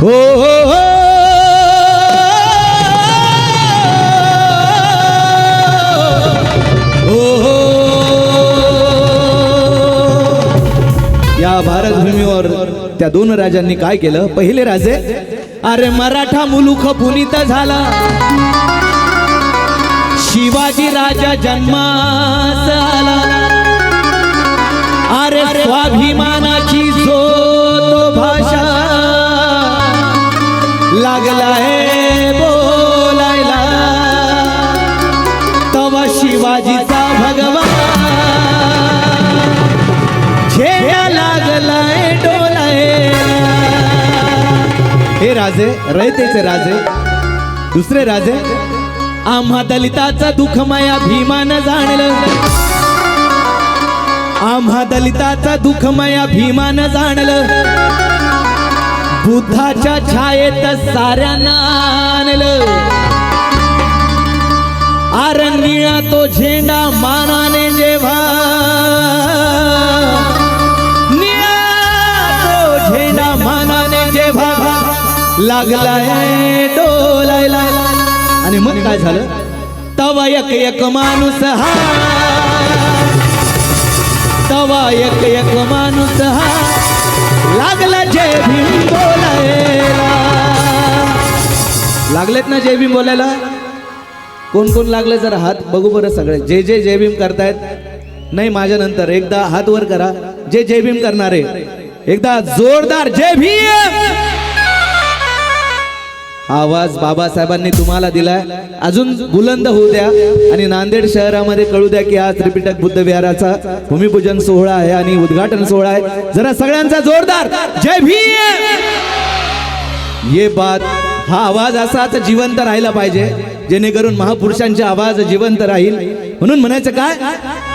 हो हो, हो हो हो. या भारत भूमीवर त्या दोन राजांनी काय केलं? पहिले राजे अरे मराठा मुलुख पुनित झाला. शिवाजी राजा जन्मास आला. अरे स्वाभिमान राजे रयतेचे राजे दुसरे राजे आम्हा दलिताचा दुःख माया भीमान जाणलं. आम्हा दलिताचा दुःख माया भीमान जाणलं. बुद्धाच्या छायेत साऱ्यांना आणलं. आरंगिळा तो झेंडा माना लागलाय डोलायला आणि मग काय झालं? तवा एक एक माणूस हा. तवा एक एक माणूस हा. लागला जय भीम बोलायला. लागलेत ना जय भीम बोलायला? कोण कोण लागले जरा हात? बघू बरं सगळे. जे जे जय भीम करतायत नाही माझ्या नंतर एकदा हात वर करा. जे जय भीम करणारे एकदा जोरदार जय भीम! आवाज बाबासाहेबांनी तुम्हाला दिलाय. अजून बुलंद होऊ द्या आणि नांदेड शहरामध्ये कळू द्या की आज त्रिपिटक बुद्ध विहाराचा भूमिपूजन सोहळा आहे आणि उद्घाटन सोहळा आहे. जरा सगळ्यांचा जोरदार. जय भीम! ये बात हा आवाज असाच जिवंत राहिला पाहिजे जेणेकरून महापुरुषांचे आवाज जिवंत राहील. म्हणून म्हणायचं काय?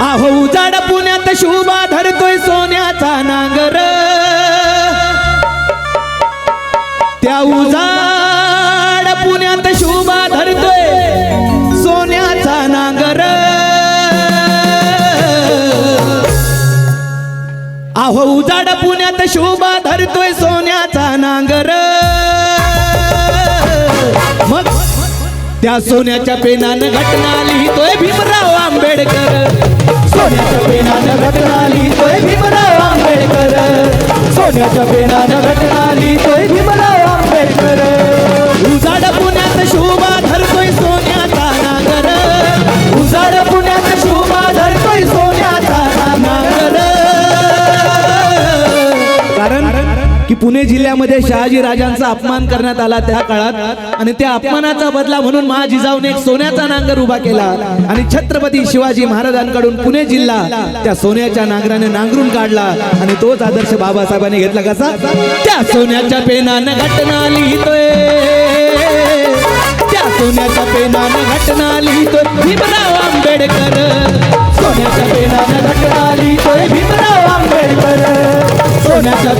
आहो उजाड पुण्यात शोभा धरतोय सोन्याचा नांगर. त्या उजाड पुण्यात शोभा धरतोय. सोन्याचा नांगर. अहो उजाड पुण्यात शोभा धरतोय सोन्याचा नांगर. मग त्या सोन्याच्या पेनानं घटना लिहितोय भीमराव आंबेडकर. सोन्याच्या पेनानं घटना लिहितोय भीमराव आंबेडकर. सोन्याच्या पेनानं घटना लिहितोय भीमराव की पुणे जिल्ह्यामध्ये शहाजी राजांचा अपमान करण्यात आला त्या काळात. आणि त्या अपमानाचा बदला म्हणून महाजिजाऊने एक सोन्याचा नांगर उभा केला. आणि छत्रपती शिवाजी महाराजांकडून पुणे जिल्हा. त्या सोन्याच्या नांगराने नांगरून काढला. आणि तोच आदर्श बाबासाहेबांनी घेतला कसा? त्या सोन्याच्या पेनानं घटना लिहितोय. त्या सोन्याच्या पेनानं घटना लिहितोय. भीमराव आंबेडकर सोन्याच्या पेनानं सोन्याच्या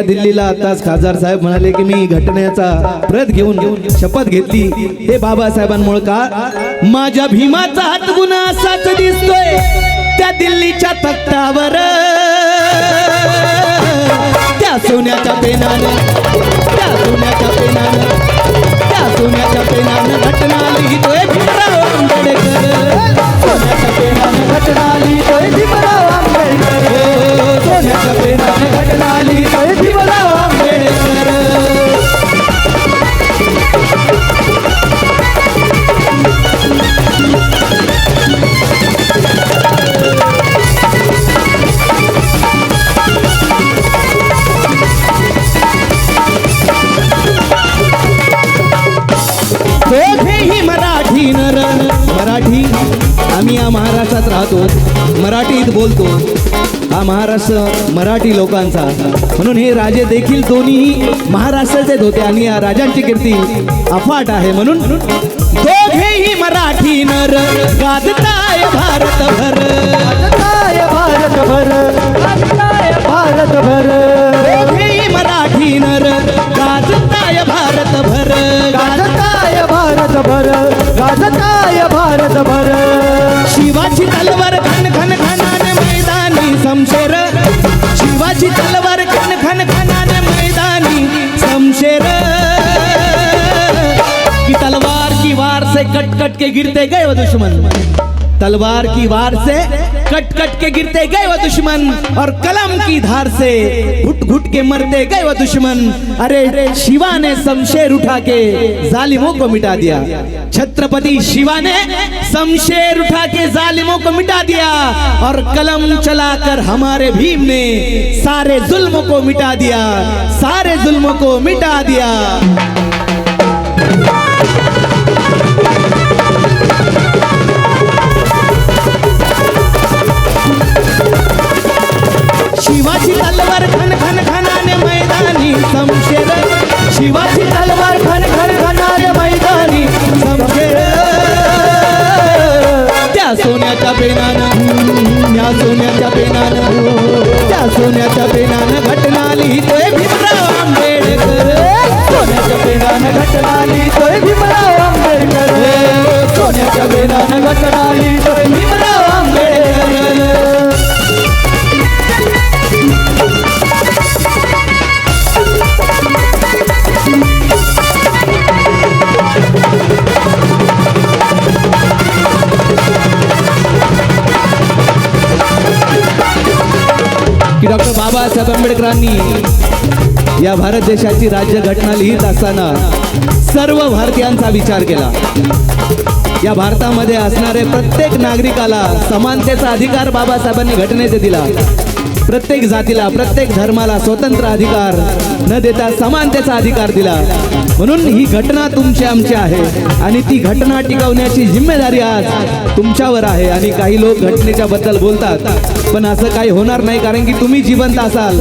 त्या दिल्लीला आताच खासदार साहेब म्हणाले की मी घटनेचा प्रत घेऊन घेऊन शपथ घेतली. हे बाबासाहेबांमुळे का? माझ्या भीमाचा हात गुन्हा असाच दिसतोय त्या दिल्लीच्या तख्तावर. त्या सोन्याच्या पेनानं त्या सोन्याच्या पेनानं. बोलतो. हा महाराष्ट्र मराठी लोकांचा. म्हणून हे राजे देखील दोन्ही महाराष्ट्राचेच होते आणि या राजांची कीर्ती अफाट आहे म्हणून दोघेही मराठी नर गाजताय भारतभर. गाजताय भारतभर. गाजताय भारतभर. कट के गिरते गए वो दुश्मन। तलवार की वार से कट कट के गिरते गए वो दुश्मन। और कलम की धार से घुट घुट के मरते गए वो दुश्मन। अरे, शिवा ने शमशेर उठा के जालिमों को मिटा दिया। छत्रपति शिवा ने शमशेर उठा के जालिमों को मिटा दिया। और कलम चलाकर हमारे भीम ने सारे जुल्म को मिटा दिया। सारे जुल्म को मिटा दिया। शिवाची तलवार खन खन खनाने मैदानी समशेर. शिवाची तलवार खन बाबासाहेब या भारत देशाची राज्य घटना लिहित असताना सर्व भारतीयांचा विचार केला. या भारतामध्ये असणारे प्रत्येक नागरिकाला समानतेचा अधिकार बाबासाहेबांनी घटनेचे दिला. प्रत्येक जातीला प्रत्येक धर्माला स्वतंत्र अधिकार न देता समानतेचा अधिकार दिला. म्हणून ही घटना तुमची आमची आहे आणि ती घटना टिकवण्याची जिम्मेदारी आज तुमच्यावर आहे आणि काही लोक घटनेच्या बद्दल बोलतात. पण असं काही होणार नाही कारण की तुम्ही जिवंत असाल.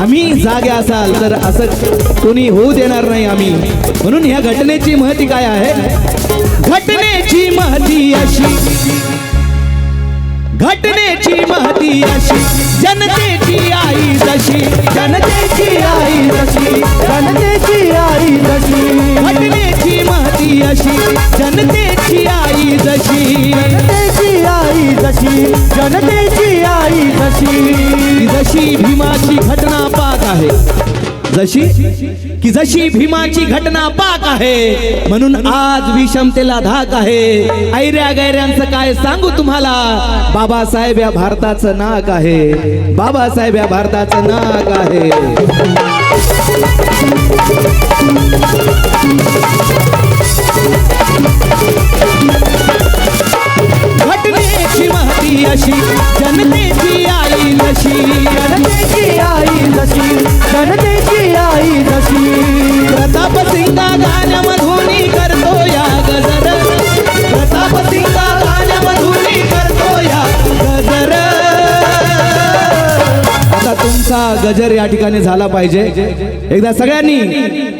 आम्ही जागे असाल तर असं कोणी होऊ देणार नाही आम्ही. म्हणून ह्या घटनेची महती काय आहे? घटनेची महती अशी. घटनेची महती अशी. जनतेची आई जशी. जनतेची आई जशी. जनतेची आई जशी. घटने महती अशी जनतेची आई जशी. जनतेची आई जशी जनतेची आई जशी. जशी भीमाची घटना पाक आहे. जशी? की जशी भीमाची घटना पाक आहे म्हणून आज विषमतेला धाक आहे. ऐऱ्या गैऱ्यांचं काय सांगू तुम्हाला? बाबासाहेब या भारताचं नाक आहे. बाबासाहेब या भारताचं नाक आहे. गजर या ठिकाणी झाला पाहिजे. एकदा सगळ्यांनी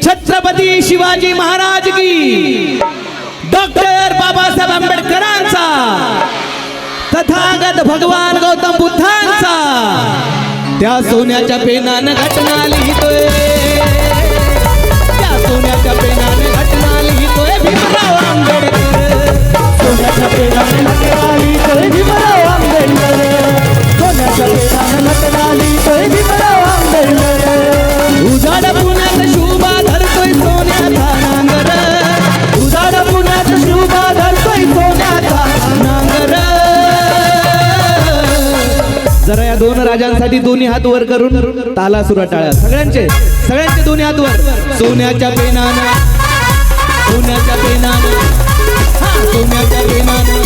छत्रपती शिवाजी महाराज की. डॉक्टर बाबासाहेब आंबेडकरांचा तथागत भगवान गौतम बुद्धांचा त्या सोन्याच्या पेनानं घटना लिहितोय. त्या सोन्याच्या पेनानं घटना लिहितोय भीमराव आंबेडकर. सोन्याच्या पेनानं घटना लिहितोय भीमराव आंबेडकर. सोन्याच्या पेनानं घटना लिहितोय भीमराव राजांसाठी दोन्ही हात वर करून ताला सुरा टाळ्या सगळ्यांचे सगळ्यांचे दोन्ही हात वर. सोन्याच्या पेनानं सोन्याच्या पेनानं सोन्याच्या पेनानं